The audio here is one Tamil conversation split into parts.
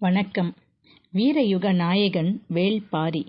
வணக்கம் வீரயுக நாயகன் வேள்பாரி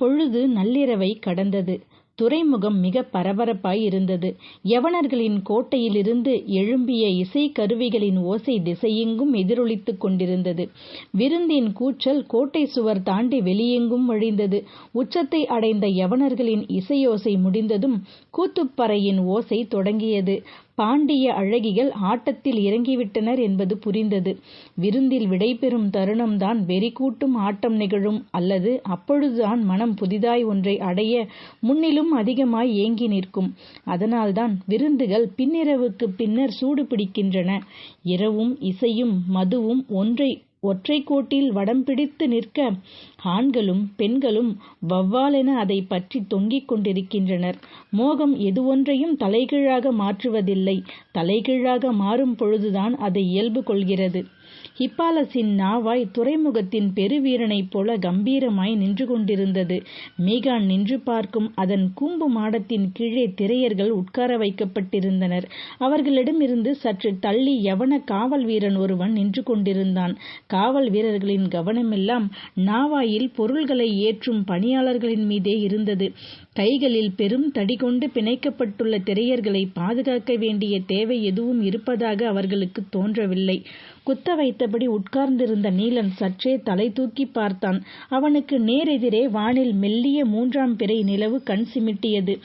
பொழுது நள்ளிரவை கடந்தது. துறைமுகம் மிக பரபரப்பாய் இருந்தது. யவனர்களின் கோட்டையிலிருந்து எழும்பிய இசை கருவிகளின் ஓசை திசையெங்கும் எதிரொலித்துக் கொண்டிருந்தது. விருந்தின் கூச்சல் கோட்டை சுவர் தாண்டி வெளியெங்கும் வழிந்தது. உச்சத்தை அடைந்த யவனர்களின் இசையோசை முடிந்ததும் கூத்துப்பறையின் ஓசை தொடங்கியது. பாண்டிய அழகிகள் ஆட்டத்தில் இறங்கிவிட்டனர் என்பது புரிந்தது. விருந்தில் விடைபெறும் தருணம்தான் வெறிகூட்டும் ஆட்டம் நிகழும் அல்லது அப்பொழுதுதான் மனம் புதிதாய் ஒன்றை அடைய முன்னிலும் அதிகமாய் ஏங்கி நிற்கும். அதனால்தான் விருந்துகள் பின்னிரவுக்குப் பின்னர் சூடு பிடிக்கின்றன. இரவும் இசையும் மதுவும் ஒன்றை ஒற்றைக் கோட்டில் வடம் பிடித்து நிற்க, ஆண்களும் பெண்களும் வௌவாலென அதை பற்றி தொங்கிக் கொண்டிருக்கின்றனர். மோகம் எதுவொன்றையும் தலைகீழாக மாற்றுவதில்லை. தலைகீழாக மாறும் பொழுதுதான் அது இயல்பு கொள்கிறது. ஹிப்பாலஸின் நாவாய் துறைமுகத்தின் பெருவீரனைப் போல கம்பீரமாய் நின்று கொண்டிருந்தது. மீகான் நின்று பார்க்கும் அதன் கூம்பு மாடத்தின் கீழே திரையர்கள் உட்கார வைக்கப்பட்டிருந்தனர். அவர்களிடமிருந்து சற்று தள்ளி யவன காவல் வீரன் ஒருவன் நின்று கொண்டிருந்தான். காவல் வீரர்களின் கவனமெல்லாம் நாவாயில் பொருள்களை ஏற்றும் பணியாளர்களின் மீதே இருந்தது. கைகளில் பெரும் தடி கொண்டு பிணைக்கப்பட்டுள்ள திரையர்களை பாதுகாக்க வேண்டிய தேவை எதுவும் இருப்பதாக அவர்களுக்கு தோன்றவில்லை. குத்த வைத்தபடி உட்கார்ந்திருந்த நீலன் சற்றே தலை தூக்கிப் பார்த்தான். அவனுக்கு நேரெதிரே வானில் மெல்லிய மூன்றாம் பிறை நிலவு கண் சிமிட்டியது.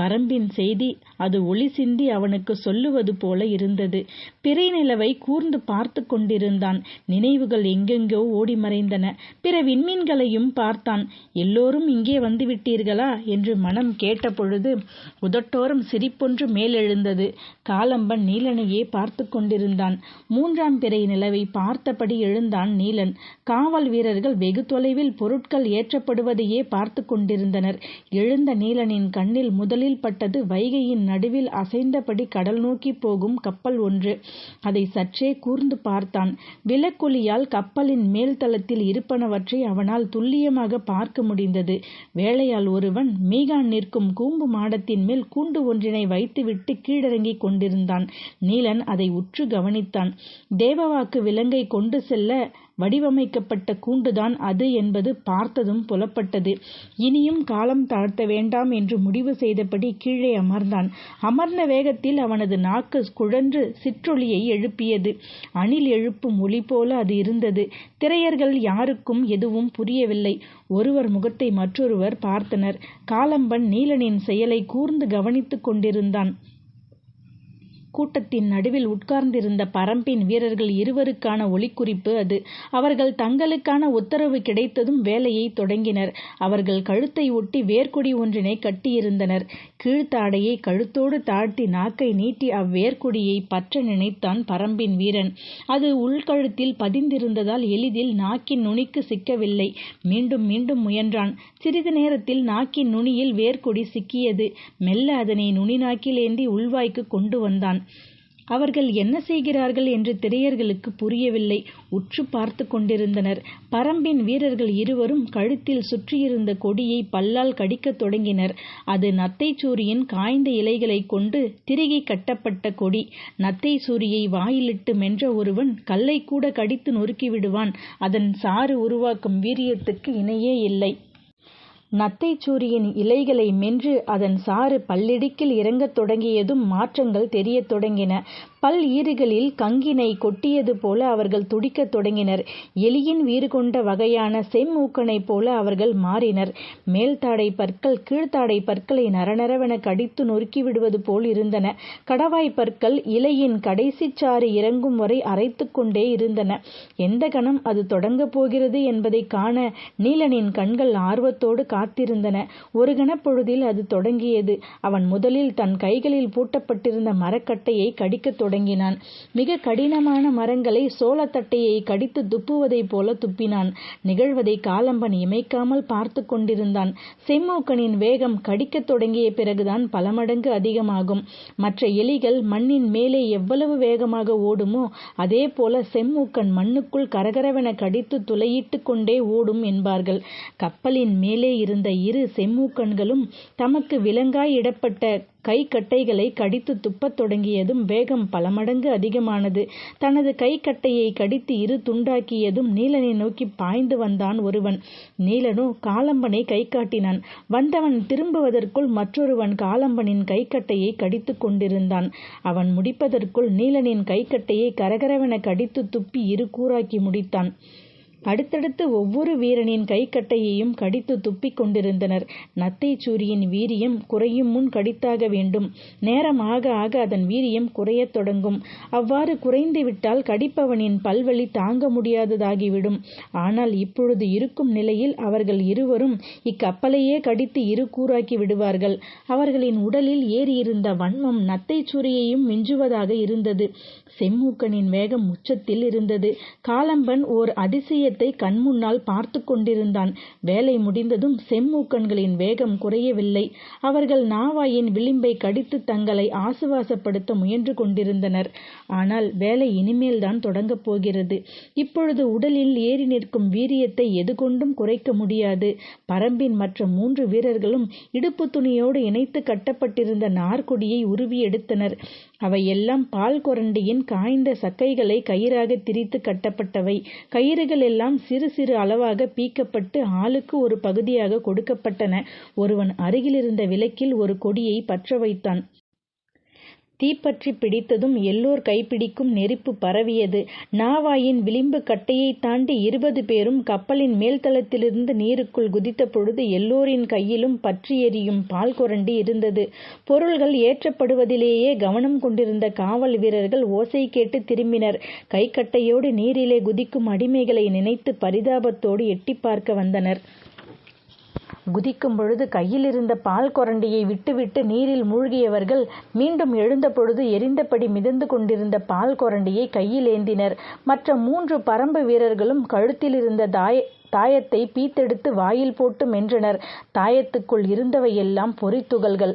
பரம்பின் செய்தி அது ஒளி சிந்தி அவனுக்கு சொல்லுவது போல இருந்தது. பிறை நிலவை கூர்ந்து பார்த்து கொண்டிருந்தான். நினைவுகள் எங்கெங்கோ ஓடி மறைந்தன. பிற விண்மீன்களையும் பார்த்தான். எல்லோரும் இங்கே வந்துவிட்டீர்களா? என்று மனம் கேட்டபொழுது உதட்டோரம் சிரிப்பொன்று மேலெழுந்தது. காலம்பன் நீலனையே பார்த்து கொண்டிருந்தான். மூன்றாம் பிறை நிலவை பார்த்தபடி எழுந்தான் நீலன். காவல் வீரர்கள் வெகு தொலைவில் பொருட்கள் ஏற்றப்படுவதையே பார்த்து கொண்டிருந்தனர். எழுந்த நீலனின் கண்ணில் முதல் கண்களில் பட்டது வைகையின் நடுவில் அசைந்தபடி கடல் நோக்கிப் போகும் கப்பல் ஒன்று. அதை சற்றே கூர்ந்து பார்த்தான். விளக்கொளியால் கப்பலின் மேல்தளத்தில் இருப்பனவற்றை அவனால் துல்லியமாகப் பார்க்க முடிந்தது. வேலையாள் ஒருவன் மீகான் நிற்கும் கூம்பு மாடத்தின் மேல் கூண்டு ஒன்றினை வைத்துவிட்டுக் கீழிறங்கிக் கொண்டிருந்தான். நீலன் அதை உற்று கவனித்தான். தேவவாக்கு விலங்கைக் கொண்டு செல்ல வடிவமைக்கப்பட்ட கூண்டுதான் அது என்பது பார்த்ததும் புலப்பட்டது. இனியும் காலம் தாழ்த்த வேண்டாம் என்று முடிவு செய்தபடி கீழே அமர்ந்தான். அமர்ந்த வேகத்தில் அவனது நாக்கு குழன்று சிற்றொலியை எழுப்பியது. அணில் எழுப்பும் ஒலி போல அது இருந்தது. திரையர்கள் யாருக்கும் எதுவும் புரியவில்லை. ஒருவர் முகத்தை மற்றொருவர் பார்த்தனர். காலம்பன் நீலனின் செயலை கூர்ந்து கவனித்துக் கொண்டிருந்தான். கூட்டத்தின் நடுவில் உட்கார்ந்திருந்த பரம்பின் வீரர்கள் இருவருக்கான ஒலிக்குறிப்பு அது. அவர்கள் தங்களுக்கான உத்தரவு கிடைத்ததும் வேலையைத் தொடங்கினர். அவர்கள் கழுத்தை ஒட்டி வேர்க்கொடி ஒன்றினை கட்டியிருந்தனர். கீழ்த்தாடையை கழுத்தோடு தாழ்த்தி நாக்கை நீட்டி அவ்வேர்க்குடியை பற்ற நினைத்தான் பரம்பின் வீரன். அது உள்கழுத்தில் பதிந்திருந்ததால் எளிதில் நாக்கின் நுனிக்கு சிக்கவில்லை. மீண்டும் மீண்டும் முயன்றான். சிறிது நேரத்தில் நாக்கின் நுனியில் வேர்க்கொடி சிக்கியது. மெல்ல அதனை நுனி நாக்கிலேந்தி உள்வாய்க்கு கொண்டு வந்தான். அவர்கள் என்ன செய்கிறார்கள் என்று திரையர்களுக்கு புரியவில்லை. உற்று பார்த்துக் கொண்டிருந்தனர். பரம்பின் வீரர்கள் இருவரும் கழுத்தில் சுற்றியிருந்த கொடியை பல்லால் கடிக்கத் தொடங்கினர். அது நத்தைச் சூரியின் காய்ந்த இலைகளைக் கொண்டு திருகிக் கட்டப்பட்ட கொடி. நத்தைச் சூரியை வாயிலிட்டு மென்ற ஒருவன் கல்லைக்கூடக் கடித்து நொறுக்கிவிடுவான். அதன் சாறு உருவாக்கும் வீரியத்துக்கு இணையே இல்லை. நத்தைச்சூரியின் இலைகளை மென்று அதன் சாறு பல்லிடுக்கில் இறங்கத் தொடங்கியதும் மாற்றங்கள் தெரியத் தொடங்கின. பல் ஈறுகளில் கங்கினை கொட்டியது போல அவர்கள் துடிக்கத் தொடங்கினர். எலியின் வீறு கொண்ட வகையான செம்மூக்கனைப் போல அவர்கள் மாறினர். மேல்தாடை பற்கள் கீழ்த்தாடை பற்களை நரநரவென கடித்து நொறுக்கிவிடுவது போல் இருந்தன. கடவாய் பற்கள் இலையின் கடைசிச் சாறு இறங்கும் வரை அரைத்து கொண்டே இருந்தன. எந்த கணம் அது தொடங்கப் போகிறது என்பதைக் காண நீலனின் கண்கள் ஆர்வத்தோடு காத்திருந்தன. ஒரு கணப்பொழுதில் அது தொடங்கியது. அவன் முதலில் தன் கைகளில் பூட்டப்பட்டிருந்த மரக்கட்டையை கடிக்கத் தொடங்கினான். மிக கடினமான மரங்களை சோளத்தட்டையை கடித்து துப்புவதைப் போல துப்பினான். நிகழ்வதை காலம்பன் இமைக்காமல் பார்த்து கொண்டிருந்தான். செம்மூக்கனின் வேகம் கடிக்கத் தொடங்கிய பிறகுதான் பல மடங்கு அதிகமாகும். மற்ற எலிகள் மண்ணின் மேலே எவ்வளவு வேகமாக ஓடுமோ அதே போல செம்மூக்கன் மண்ணுக்குள் கரகரவென கடித்து துளையிட்டுக் கொண்டே ஓடும் என்பார்கள். கப்பலின் மேலே இருந்த இரு செம்மூக்கன்களும் தமக்கு விலங்காய் இடப்பட்ட கைக்கட்டைகளை கடித்து துப்பத் தொடங்கியதும் வேகம் பல மடங்கு அதிகமானது. தனது கைக்கட்டையை கடித்து இரு துண்டாக்கியதும் நீலனை நோக்கி பாய்ந்து வந்தான் ஒருவன். நீலனோ காலம்பனை கை காட்டினான் வந்தவன் திரும்புவதற்குள் மற்றொருவன் காலம்பனின் கைக்கட்டையை கடித்துக் கொண்டிருந்தான். அவன் முடிப்பதற்குள் நீலனின் கைக்கட்டையை கரகரவென கடித்து துப்பி இரு கூறாக்கி முடித்தான். அடுத்தடுத்து ஒவ்வொரு வீரனின் கைக்கட்டையையும் கடித்து துப்பிக் கொண்டிருந்தனர். நத்தை சூரியின் வீரியம் குறையும் முன் கடித்தாக வேண்டும். நேரம் ஆக ஆக அதன் வீரியம் குறையத் தொடங்கும். அவ்வாறு குறைந்துவிட்டால் கடிப்பவனின் பல்வலி தாங்க முடியாததாகிவிடும். ஆனால் இப்பொழுது இருக்கும் நிலையில் அவர்கள் இருவரும் இக்கப்பலையே கடித்து இரு கூறாக்கி விடுவார்கள். அவர்களின் உடலில் ஏறியிருந்த வன்மம் நத்தைச் சூரியையும் மிஞ்சுவதாக இருந்தது. செம்மூக்கனின் வேகம் உச்சத்தில் இருந்தது. காலம்பன் ஓர் அதிசய அதிசயத்தை கண்முன்னால் பார்த்து கொண்டிருந்தான். வேலை முடிந்ததும் செம்மூக்கன்களின் வேகம் குறையவில்லை. அவர்கள் நாவாயின் விளிம்பை கடித்து தங்களை ஆசுவாசப்படுத்த முயன்று கொண்டிருந்தனர். ஆனால் வேலை இனிமேல்தான் தொடங்கப் போகிறது. இப்பொழுது உடலில் ஏறி நிற்கும் வீரியத்தை எது கொண்டும் குறைக்க முடியாது. பரம்பின் மற்ற மூன்று வீரர்களும் இடுப்பு துணியோடு இணைத்து கட்டப்பட்டிருந்த நார்கொடியை உருவி எடுத்தனர். அவையெல்லாம் பால் கொரண்டியின் காய்ந்த சக்கைகளை கயிறாக திரித்து கட்டப்பட்டவை. கயிறுகள் எல்லாம் சிறு சிறு அளவாக பீக்கப்பட்டு ஆளுக்கு ஒரு பகுதியாக கொடுக்கப்பட்டன. ஒருவன் அருகிலிருந்த விளக்கில் ஒரு கொடியை பற்ற வைத்தான். தீப்பற்றி பிடித்ததும் எல்லோர் கைப்பிடிக்கும் நெருப்பு பரவியது. நாவாயின் விளிம்பு கட்டையை தாண்டி இருபது பேரும் கப்பலின் மேல்தளத்திலிருந்து நீருக்குள் குதித்த பொழுது எல்லோரின் கையிலும் பற்றி எரியும் பால் குரண்டி இருந்தது. பொருள்கள் ஏற்றப்படுவதிலேயே கவனம் கொண்டிருந்த காவல் வீரர்கள் ஓசை கேட்டு திரும்பினர். கைக்கட்டையோடு நீரிலே குதிக்கும் அடிமைகளை நினைத்து பரிதாபத்தோடு எட்டி பார்க்க வந்தனர். குதிக்கும் பொழுது கையில் இருந்த பால் கொரண்டியை விட்டுவிட்டு நீரில் மூழ்கியவர்கள் மீண்டும் எழுந்த பொழுது எரிந்தபடி மிதந்து கொண்டிருந்த பால் கொரண்டியை கையில் ஏந்தினர். மற்ற மூன்று பரம்பு வீரர்களும் கழுத்தில் இருந்த தாய தாயத்தை பீத்தெடுத்து வாயில் போட்டு மென்றனர். தாயத்துக்குள் இருந்தவையெல்லாம் பொறித்துகள்கள்.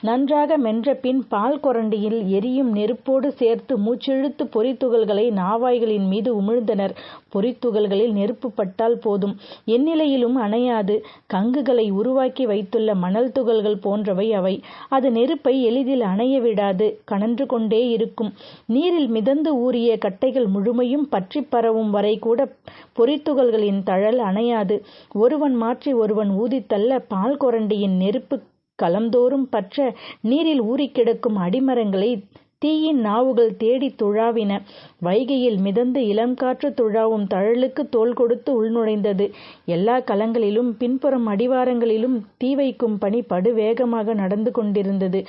நன்றாக மென்ற பின் பால் கொரண்டியில் எரியும் நெருப்போடு சேர்த்து மூச்சிழுத்து பொறித்துகள்களை நாவாய்களின் மீது உமிழ்ந்தனர். பொறித்துகள்களில் நெருப்பு பட்டால் போதும். எந்நிலையிலும் அணையாது. கங்குகளை உருவாக்கி வைத்துள்ள மணல் துகள்கள் போன்றவை அவை. அது நெருப்பை எளிதில் அணைய விடாது. கனன்று கொண்டே இருக்கும். நீரில் மிதந்து ஊறிய கட்டைகள் முழுமையும் பற்றி பரவும் வரை கூட பொறித்துகள்களின் தழல் அணையாது. ஒருவன் மாற்றி ஒருவன் ஊதித்தள்ள பால் கொரண்டியின் நெருப்பு களம்தோறும் பற்ற நீரில் ஊறிக்கிடக்கும் அடிமரங்களை தீயின் நாவுகள் தேடி துழாவின. வைகையில் மிதந்து இளம் காற்று துழாவும் தழலுக்கு தோல் கொடுத்து உள்நுழைந்தது. எல்லா களங்களிலும் பின்புறம் அடிவாரங்களிலும் தீ வைக்கும் பணி படுவேகமாக நடந்து கொண்டிருந்தது.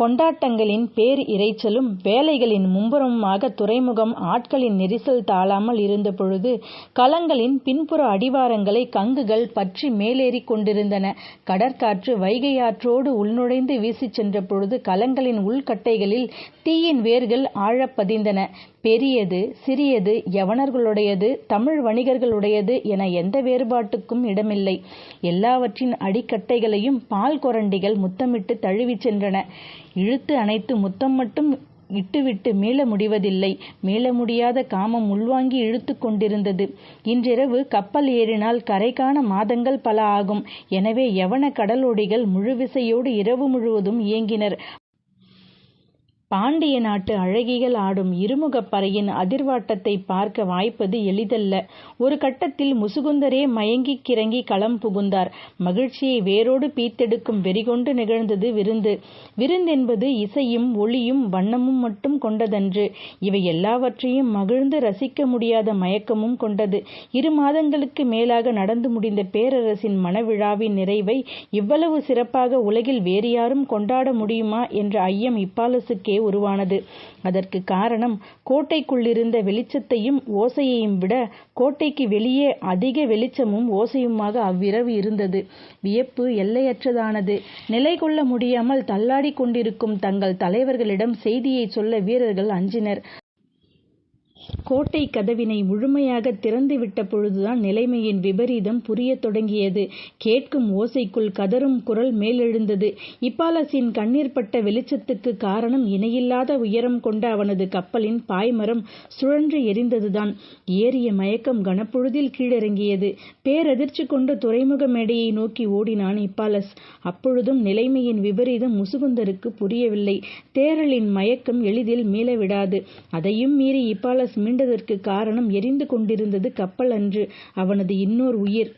கொண்டாட்டங்களின் பேர் இரைச்சலும் வேலைகளின் மும்புறமுமாக துறைமுகம் ஆட்களின் நெரிசல் தாழாமல் இருந்தபொழுது கலங்களின் களங்களின் பின்புற அடிவாரங்களை கங்குகள் பற்றி மேலேறிக் கொண்டிருந்தன. கடற்காற்று வைகையாற்றோடு உள்நுழைந்து வீசிச் சென்ற பொழுது கலங்களின் உள்கட்டைகளில் தீயின் வேர்கள் ஆழப் பதிந்தன. பெரியது சிறியது யவனர்களுடையது தமிழ் வணிகர்களுடையது என எந்த வேறுபாட்டுக்கும் இடமில்லை. எல்லாவற்றின் அடிக்கட்டைகளையும் பால் கொரண்டிகள் முத்தமிட்டு தழுவிச் சென்றன. இழுத்து அணைத்து முத்தம் மட்டும் இட்டுவிட்டு மீள முடிவதில்லை. மீள முடியாத காமம் உள்வாங்கி இழுத்து கொண்டிருந்தது. இன்றிரவு கப்பல் ஏறினால் கரை காண மாதங்கள் பல ஆகும். எனவே யவன கடலோடிகள் முழுவிசையோடு இரவு முழுவதும் இயங்கினர். பாண்டிய நாட்டு அழகிகள் ஆடும் இருமுகப்பறையின் அதிர்வாட்டத்தை பார்க்க வாய்ப்பது எளிதல்ல. ஒரு கட்டத்தில் முசுகுந்தரே மயங்கிக் கிறங்கி களம் புகுந்தார். மகிழ்ச்சியை வேரோடு பீத்தெடுக்கும் வெறிகொண்டு நிகழ்ந்தது விருந்து. விருந்தென்பது இசையும் ஒளியும் வண்ணமும் மட்டும் கொண்டதன்று. இவை எல்லாவற்றையும் மகிழ்ந்து ரசிக்க முடியாத மயக்கமும் கொண்டது. இரு மாதங்களுக்கு மேலாக நடந்து முடிந்த பேரரசின் மணவிழாவின் நிறைவை இவ்வளவு சிறப்பாக உலகில் வேறு யாரும் கொண்டாட முடியுமா என்ற ஐயம் இப்பாலசுக்கே உருவானது. அதற்கு காரணம் கோட்டைக்குள்ளிருந்த வெளிச்சத்தையும் ஓசையையும் விட கோட்டைக்கு வெளியே அதிக வெளிச்சமும் ஓசையுமாக அவ்விரவு இருந்தது. வியப்பு எல்லையற்றதானது. நிலை கொள்ள முடியாமல் தள்ளாடிக் கொண்டிருக்கும் தங்கள் தலைவர்களிடம் செய்தியை சொல்ல வீரர்கள் அஞ்சினர். கோட்டை கதவினை முழுமையாக திறந்துவிட்ட பொழுதுதான் நிலைமையின் விபரீதம் புரியத் தொடங்கியது. கேட்கும் ஓசைக்குள் கதறும் குரல் மேலெழுந்தது. இப்பாலசின் கண்ணீர்பட்ட வெளிச்சத்துக்கு காரணம் இணையில்லாத உயரம் கொண்ட அவனது கப்பலின் பாய்மரம் சுழன்று எரிந்ததுதான். ஏறிய மயக்கம் கணப்பொழுதில் கீழிறங்கியது. பேரதிர்ச்சி கொண்டு துறைமுக மேடையை நோக்கி ஓடினான் இப்பாலஸ். அப்பொழுதும் நிலைமையின் விபரீதம் முசுகுந்தருக்கு புரியவில்லை. தேரலின் மயக்கம் எளிதில் மீளவிடாது. அதையும் மீறி இப்பாலஸ் மீண்டதற்குக் காரணம் எரிந்து கொண்டிருந்தது கப்பல் அன்று அவனது இன்னோர் உயிர்.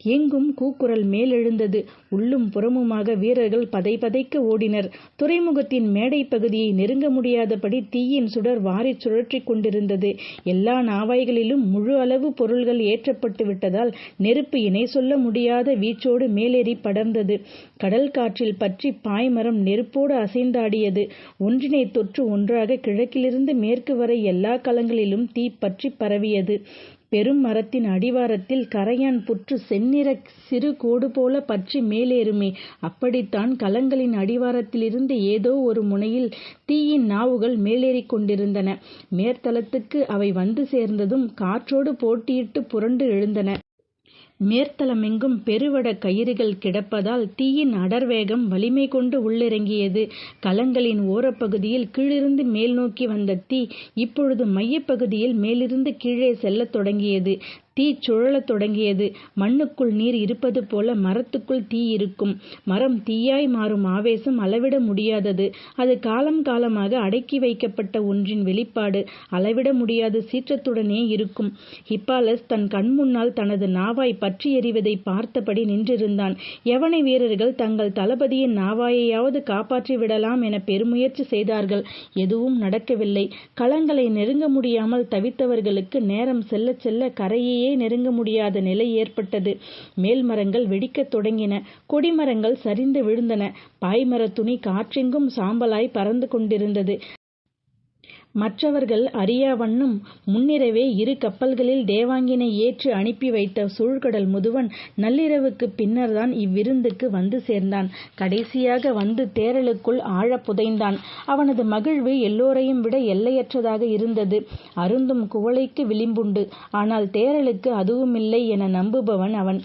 எங்கும் கூக்குரல் மேலெழுந்தது. உள்ளும் புறமுமாக வீரர்கள் பதைபதைக்க ஓடினர். துறைமுகத்தின் மேடை பகுதியை நெருங்க முடியாதபடி தீயின் சுடர் வாரிச் சுழற்றிக் கொண்டிருந்தது. எல்லா நாவாய்களிலும் முழு அளவு பொருள்கள் ஏற்றப்பட்டு விட்டதால் நெருப்பு இணை சொல்ல முடியாத வீச்சோடு மேலேறி படர்ந்தது. கடல் காற்றில் பற்றி பாய்மரம் நெருப்போடு அசைந்தாடியது. ஒன்றினைத் தொற்று ஒன்றாக கிழக்கிலிருந்து மேற்கு வரை எல்லா களங்களிலும் தீ பற்றிப் பரவியது. பெரும் மரத்தின் அடிவாரத்தில் கறையான் புற்று செந்நிறச் சிறு கோடுபோல பற்றி மேலேறுமே அப்படித்தான் கலங்களின் அடிவாரத்திலிருந்து ஏதோ ஒரு முனையில் தீயின் நாவுகள் மேலேறிக் கொண்டிருந்தன. மேற்தளத்துக்கு அவை வந்து சேர்ந்ததும் காற்றோடு போட்டியிட்டுப் புரண்டு எழுந்தன. மேற்தளமெங்கும் பெருவடக் கயிறுகள் கிடப்பதால் தீயின் அடர்வேகம் வலிமை கொண்டு உள்ளிறங்கியது. களங்களின் ஓரப்பகுதியில் கீழிருந்து மேல்நோக்கி வந்த தீ இப்பொழுது மையப் பகுதியில் மேலிருந்து கீழே செல்லத் தொடங்கியது. தீ சுழலத் தொடங்கியது. மண்ணுக்குள் நீர் இருப்பது போல மரத்துக்குள் தீ இருக்கும். மரம் தீயாய் மாறும் ஆவேசம் அளவிட முடியாதது. அது காலம் காலமாக அடக்கி வைக்கப்பட்ட ஒன்றின் வெளிப்பாடு. அளவிட முடியாத சீற்றத்துடனே இருக்கும். ஹிப்பாலஸ் தன் கண்முன்னால் தனது நாவாய் பற்றி எறிவதை பார்த்தபடி நின்றிருந்தான். எவனை வீரர்கள் தங்கள் தளபதியின் நாவாயையாவது காப்பாற்றி விடலாம் என பெருமுயற்சி செய்தார்கள். எதுவும் நடக்கவில்லை. களங்களை நெருங்க முடியாமல் தவித்தவர்களுக்கு நேரம் செல்ல செல்ல கரையையே நெருங்க முடியாத நிலை ஏற்பட்டது. மேல்மரங்கள் வெடிக்கத் தொடங்கின. கொடிமரங்கள் சரிந்து விழுந்தன. பாய்மரத் துணி காற்றெங்கும் சாம்பலாய் பறந்து கொண்டிருந்தது. மற்றவர்கள் அறியா வண்ணம் முன்னிரவே இரு கப்பல்களில் தேவாங்கினை ஏற்றி அனுப்பி வைத்த சூழ்கடல் முதுவன் நள்ளிரவுக்குப் பின்னர்தான் இவ்விருந்துக்கு வந்து சேர்ந்தான். கடைசியாக வந்து தேரலுக்குள் ஆழப் புதைந்தான். அவனது மகிழ்வு எல்லோரையும் விட எல்லையற்றதாக இருந்தது. அருந்தும் குவளைக்கு விளிம்புண்டு. ஆனால் தேரலுக்கு அதுவுமில்லை என நம்புபவன் அவன்.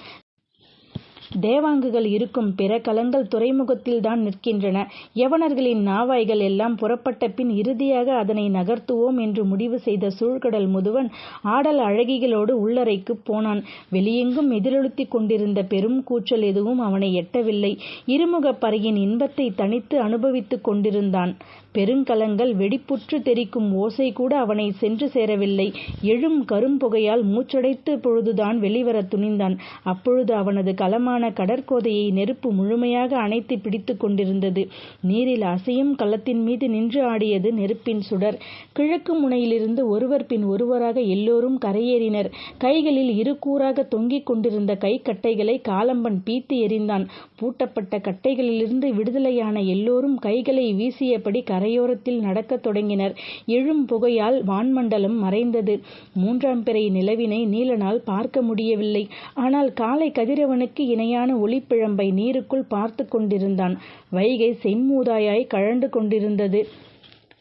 தேவாங்குகள் இருக்கும் பிற களங்கள் துறைமுகத்தில்தான் நிற்கின்றன. யவனர்களின் நாவாய்கள் எல்லாம் புறப்பட்ட பின் இறுதியாக அதனை நகர்த்துவோம் என்று முடிவு செய்த சூழ்கடல் முதுவன் ஆடல் அழகிகளோடு உள்ளறைக்குப் போனான். வெளியெங்கும் எதிரொலித்துக் கொண்டிருந்த பெரும் கூச்சல் எதுவும் அவனை எட்டவில்லை. இருமுகப் பறையின் இன்பத்தை தனித்து அனுபவித்துக் கொண்டிருந்தான். பெருங்கலங்கள் வெடிப்புற்று தெரிக்கும் தெறிக்கும் ஓசைகூட அவனை சென்று சேரவில்லை. எழும் கரும்புகையால் மூச்சடைத்த பொழுதுதான் வெளிவரத் துணிந்தான். அப்பொழுது அவனது களமான கடற்கோதையை நெருப்பு முழுமையாக அணைத்து பிடித்துக் கொண்டிருந்தது. நீரில் அசையும் களத்தின்மீது நின்று ஆடியது நெருப்பின் சுடர். கிழக்கு முனையிலிருந்து ஒருவர் பின் ஒருவராக எல்லோரும் கரையேறினர். கைகளில் இரு கூறாக தொங்கிக் கொண்டிருந்த கைக்கட்டைகளை காலம்பன் பீத்து எறிந்தான். பூட்டப்பட்ட கட்டைகளிலிருந்து விடுதலையான எல்லோரும் கைகளை வீசியபடி கரையோரத்தில் நடக்கத் தொடங்கினர். எழும் புகையால் வான்மண்டலம் மறைந்தது. மூன்றாம் பிறை நிலவினை நீலனால் பார்க்க முடியவில்லை. ஆனால் காலை கதிரவனுக்கு இணையான ஒளிப்பிழம்பை நீருக்குள் பார்த்து கொண்டிருந்தான். வைகை செம்மூதாயாய் கழண்டு கொண்டிருந்தது.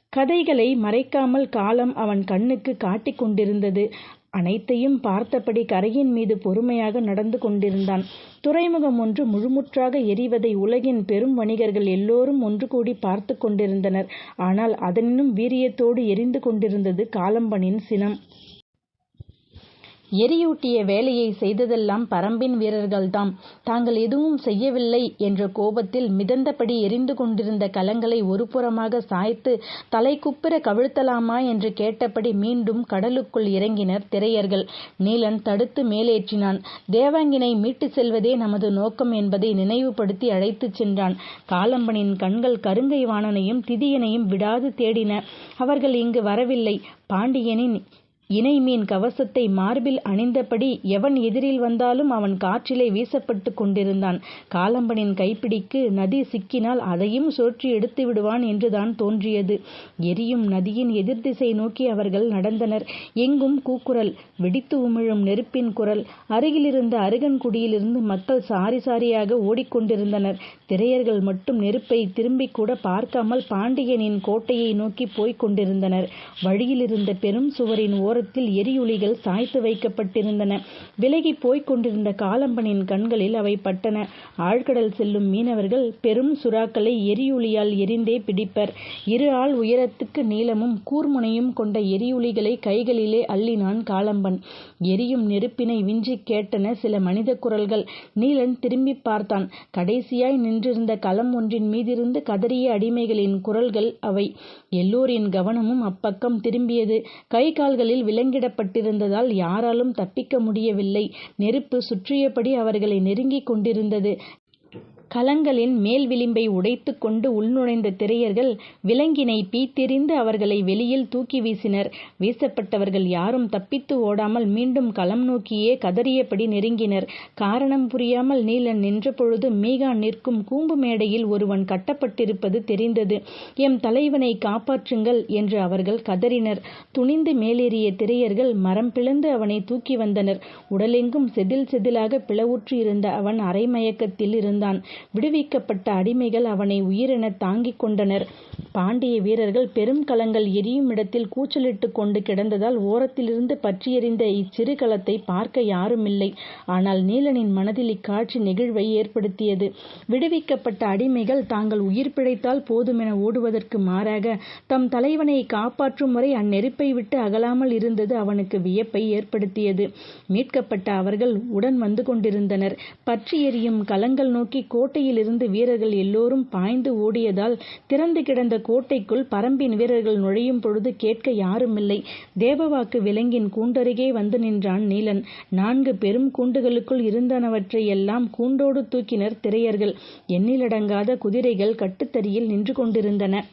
கதைகளை மறைக்காமல் காலம் அவன் கண்ணுக்கு காட்டிக் கொண்டிருந்தது. அனைத்தையும் பார்த்தபடி கரையின் மீது பொறுமையாக நடந்து கொண்டிருந்தான். துறைமுகம் ஒன்று முழுமுற்றாக எரிவதை உலகின் பெரும் வணிகர்கள் எல்லோரும் ஒன்று கூடி பார்த்து கொண்டிருந்தனர். ஆனால் அதனினும் வீரியத்தோடு எரிந்து கொண்டிருந்தது காலம்பனின் சினம். எரியூட்டிய வேலையை செய்ததெல்லாம் பரம்பின் வீரர்கள்தாம். தாங்கள் எதுவும் செய்யவில்லை என்ற கோபத்தில் மிதந்தபடி எரிந்து கொண்டிருந்த கலங்களை ஒருபுறமாக சாய்த்து தலைகுப்புற கவிழ்த்தலாமா என்று கேட்டபடி மீண்டும் கடலுக்குள் இறங்கினர் திரையர்கள். நீலன் தடுத்து மேலேற்றினான். தேவாங்கினை மீட்டு செல்வதே நமது நோக்கம் என்பதை நினைவுபடுத்தி அழைத்துச் சென்றான். காலம்பனின் கண்கள் கருங்கை வாணனையும் திதியனையும் விடாது தேடின. அவர்கள் இங்கு வரவில்லை. பாண்டியனின் இணைமீன் கவசத்தை மார்பில் அணிந்தபடி எவன் எதிரில் வந்தாலும் அவன் காற்றிலே வீசப்பட்டு கொண்டிருந்தான். காலம்பனின் கைப்பிடிக்கு நதி சிக்கினால் அதையும் சுழற்றி எடுத்து விடுவான் என்றுதான் தோன்றியது. எரியும் நதியின் எதிர்திசை நோக்கி அவர்கள் நடந்தனர். எங்கும் கூக்குரல் வெடித்து உமிழும் நெருப்பின் குரல் அருகிலிருந்த அருகன்குடியிலிருந்து மக்கள் சாரி சாரியாக ஓடிக்கொண்டிருந்தனர். திரையர்கள் மட்டும் நெருப்பை திரும்பி கூட பார்க்காமல் பாண்டியனின் கோட்டையை நோக்கி போய்க் கொண்டிருந்தனர். வழியிலிருந்த பெரும் சுவரின் ஓரத்தில் எரியுளிகள் சாய்த்து வைக்கப்பட்டிருந்தன. விலகி போய்க் கொண்டிருந்த காலம்பனின் கண்களில் அவை பட்டன. ஆழ்கடல் செல்லும் மீனவர்கள் பெரும் சுறாக்களை எரியுளியால் எரிந்தே பிடிப்பர். இரு ஆள் உயரத்துக்கு நீளமும் கூர்முனையும் கொண்ட எரியுளிகளை கைகளிலே அள்ளினான் காலம்பன். எரியும் நெருப்பினை விஞ்சிக் கேட்டன சில மனித குரல்கள். நீலன் திரும்பிப் பார்த்தான். கடைசியாய் நின்றிருந்த களம் ஒன்றின் மீதிருந்து கதறிய அடிமைகளின் குரல்கள் அவை. எல்லோரின் கவனமும் அப்பக்கம் திரும்பியது. கை கால்களில் விலங்கிடப்பட்டிருந்ததால் யாராலும் தப்பிக்க முடியவில்லை. நெருப்பு சுற்றியபடி அவர்களை நெருங்கிக் கொண்டிருந்தது. கலங்களின் மேல் விளிம்பை உடைத்து கொண்டு உள்நுழைந்த திரையர்கள் விலங்கினை பீத்தெறிந்து அவர்களை வெளியில் தூக்கி வீசினர். வீசப்பட்டவர்கள் யாரும் தப்பித்து ஓடாமல் மீண்டும் களம் நோக்கியே கதறியபடி நெருங்கினர். காரணம் புரியாமல் நீலன் நின்றபொழுது மீகான் நிற்கும் கூம்பு மேடையில் ஒருவன் கட்டப்பட்டிருப்பது தெரிந்தது. எம் தலைவனை காப்பாற்றுங்கள் என்று அவர்கள் கதறினர். துணிந்து மேலேறிய திரையர்கள் மரம் பிளந்து அவனை தூக்கி வந்தனர். உடலெங்கும் செதில் செதிலாக பிளவுற்று இருந்த அவன் அரைமயக்கத்தில் இருந்தான். விடுவிக்கப்பட்ட அடிமைகள் அவனை உயிரென தாங்கிக் கொண்டனர். பாண்டிய வீரர்கள் பெரும் கலங்கள் எரியும் இடத்தில் கூச்சலிட்டுக் கொண்டு கிடந்ததால் ஓரத்திலிருந்து பற்றியெறிந்த இச்சிறு கலத்தை பார்க்க யாருமில்லை. ஆனால் நீலனின் மனதில் இக்காட்சி நெகிழ்வை ஏற்படுத்தியது. விடுவிக்கப்பட்ட அடிமைகள் தாங்கள் உயிர் பிழைத்தால் போதுமென ஓடுவதற்கு மாறாக தம் தலைவனை காப்பாற்றும் வரை அந்நெருப்பை விட்டு அகலாமல் இருந்தது அவனுக்கு வியப்பை ஏற்படுத்தியது. மீட்கப்பட்ட அவர்கள் உடன் வந்து கொண்டிருந்தனர். பற்றி எரியும் கலங்கள் நோக்கி கோட்டையிலிருந்து வீரர்கள் எல்லோரும் பாய்ந்து ஓடியதால் திறந்து கிடந்த கோட்டைக்குள் பரம்பின் வீரர்கள் நுழையும் பொழுது கேட்க யாருமில்லை. தேவவாக்கு விலங்கின் கூண்டருகே வந்து நின்றான் நீலன். நான்கு பெரும் கூண்டுகளுக்குள் இருந்தனவற்றை எல்லாம் கூண்டோடு தூக்கினர் திரையர்கள். எண்ணிலடங்காத குதிரைகள் கட்டுத்தறியில் நின்று கொண்டிருந்தன.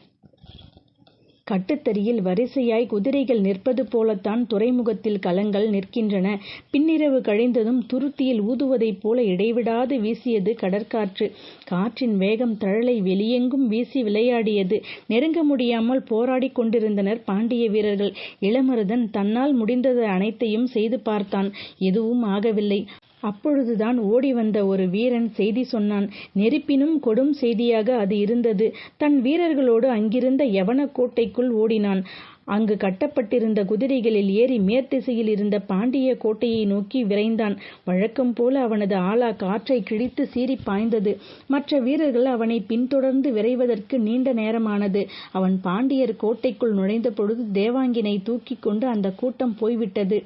கட்டுத்தறியில் வரிசையாய் குதிரைகள் நிற்பது போலத்தான் துறைமுகத்தில் கலங்கள் நிற்கின்றன. பின்னிரவு கழிந்ததும் துருத்தியில் ஊதுவதைப் போல இடைவிடாது வீசியது கடற்காற்று. காற்றின் வேகம் தழலை வெளியெங்கும் வீசி விளையாடியது. நெருங்க முடியாமல் போராடிக் கொண்டிருந்தனர் பாண்டிய வீரர்கள். இளமருதன் தன்னால் முடிந்தது அனைத்தையும் செய்து பார்த்தான். எதுவும் ஆகவில்லை. அப்பொழுதுதான் ஓடி வந்த ஒரு வீரன் செய்தி சொன்னான். நெருப்பினும் கொடும் செய்தியாக அது இருந்தது. தன் வீரர்களோடு அங்கிருந்த யவன கோட்டைக்குள் ஓடினான். அங்கு கட்டப்பட்டிருந்த குதிரைகளில் ஏறி மேற்திசையில் இருந்த பாண்டிய கோட்டையை நோக்கி விரைந்தான். வழக்கம் போல அவனது ஆலா காற்றை கிழித்து சீறி பாய்ந்தது. மற்ற வீரர்கள் அவனை பின்தொடர்ந்து விரைவதற்கு நீண்ட நேரமானது. அவன் பாண்டியர் கோட்டைக்குள் நுழைந்த பொழுது தேவாங்கினை தூக்கிக் கொண்டு அந்த கூட்டம் போய்விட்டது.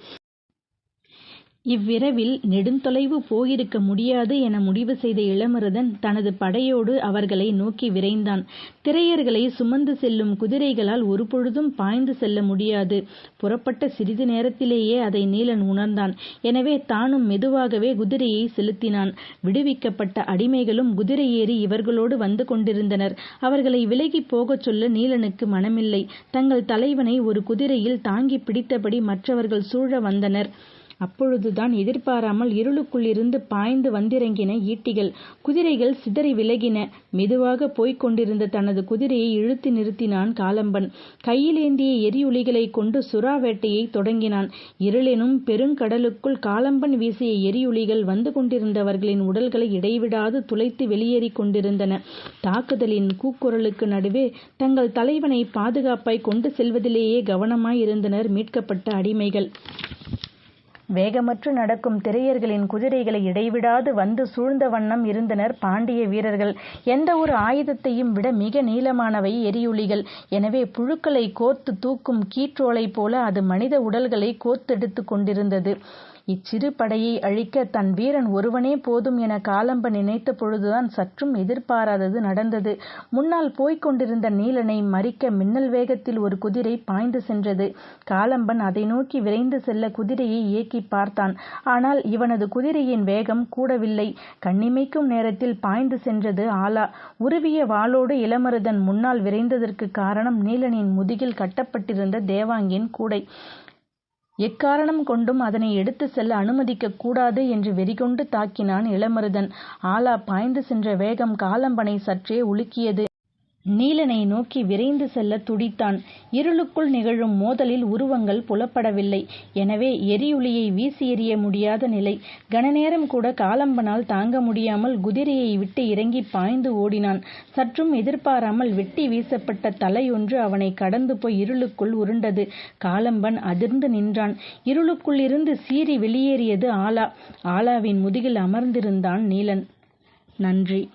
இவ்விரவில் நெடுந்தொலைவு போயிருக்க முடியாது என முடிவு செய்த இளமருதன் தனது படையோடு அவர்களை நோக்கி விரைந்தான். திரையர்களை சுமந்து செல்லும் குதிரைகளால் ஒருபொழுதும் பாய்ந்து செல்ல முடியாது. புறப்பட்ட சிறிது நேரத்திலேயே அதை நீலன் உணர்ந்தான். எனவே தானும் மெதுவாகவே குதிரையை செலுத்தினான். விடுவிக்கப்பட்ட அடிமைகளும் குதிரை ஏறி இவர்களோடு வந்து கொண்டிருந்தனர். அவர்களை விலகி போகச் சொல்ல நீலனுக்கு மனமில்லை. தங்கள் தலைவனை ஒரு குதிரையில் தாங்கி பிடித்தபடி மற்றவர்கள் சூழ வந்தனர். அப்பொழுதுதான் எதிர்பாராமல் இருளுக்குள்ளிருந்து பாய்ந்து வந்திறங்கின ஈட்டிகள். குதிரைகள் சிதறி விலகின. மெதுவாக போய்க் கொண்டிருந்த தனது குதிரையை இழுத்து நிறுத்தினான் காலம்பன். கையிலேந்திய எரியுளிகளை கொண்டு சுறா வேட்டையை தொடங்கினான். இருளெனும் பெருங்கடலுக்குள் காலம்பன் வீசிய எரியுளிகள் வந்து கொண்டிருந்தவர்களின் உடல்களை இடைவிடாது துளைத்து வெளியேறிக் கொண்டிருந்தன. தாக்குதலின் கூக்குரலுக்கு நடுவே தங்கள் தலைவனை பாதுகாப்பாய் கொண்டு செல்வதிலேயே கவனமாய் இருந்தனர் மீட்கப்பட்ட அடிமைகள். வேகமற்று நடக்கும் திரையர்களின் குதிரைகளை இடைவிடாது வந்து சூழ்ந்த வண்ணம் இருந்தனர் பாண்டிய வீரர்கள். எந்த ஒரு ஆயுதத்தையும் விட மிக நீளமானவை எரியுளிகள். எனவே புழுக்களை கோர்த்து தூக்கும் கீற்றோலை போல அது மனித உடல்களை கோத்தெடுத்து கொண்டிருந்தது. இச்சிறு படையை அழிக்க தன் வீரன் ஒருவனே போதும் என காலம்ப நினைத்த பொழுதுதான் சற்றும் எதிர்பாராதது நடந்தது. முன்னால் போய்க் கொண்டிருந்த நீலனை மறிக்க மின்னல் வேகத்தில் ஒரு குதிரை பாய்ந்து சென்றது. காலம்பன் அதை நோக்கி விரைந்து செல்ல குதிரையை இயக்கி பார்த்தான். ஆனால் இவனது குதிரையின் வேகம் கூடவில்லை. கண்ணிமைக்கும் நேரத்தில் பாய்ந்து சென்றது ஆலா. உருவிய வாளோடு இளமருதன் முன்னால் விரைந்ததற்கு காரணம் நீலனின் முதுகில் கட்டப்பட்டிருந்த தேவாங்கின் கூடை. எக்காரணம் கொண்டும் அதனை எடுத்து செல்ல அனுமதிக்கக் கூடாது என்று வெறிகொண்டு தாக்கினான் இளமருதன். ஆலா பாய்ந்து சென்ற வேகம் காலம்பனை சற்றே உலுக்கியது. நீலனை நோக்கி விரைந்து செல்ல துடித்தான். இருளுக்குள் நிகழும் மோதலில் உருவங்கள் புலப்படவில்லை. எனவே எரியுளியை வீசி எறிய முடியாத நிலை. கனநேரம் கூட காலம்பனால் தாங்க முடியாமல் குதிரையை விட்டு இறங்கிப் பாய்ந்து ஓடினான். சற்றும் எதிர்பாராமல் வெட்டி வீசப்பட்ட தலையொன்று அவனை கடந்து போய் இருளுக்குள் உருண்டது. காலம்பன் அதிர்ந்து நின்றான். இருளுக்குள்ளிருந்து சீறி வெளியேறியது ஆலா. ஆலாவின் முதுகில் அமர்ந்திருந்தான் நீலன். நன்றி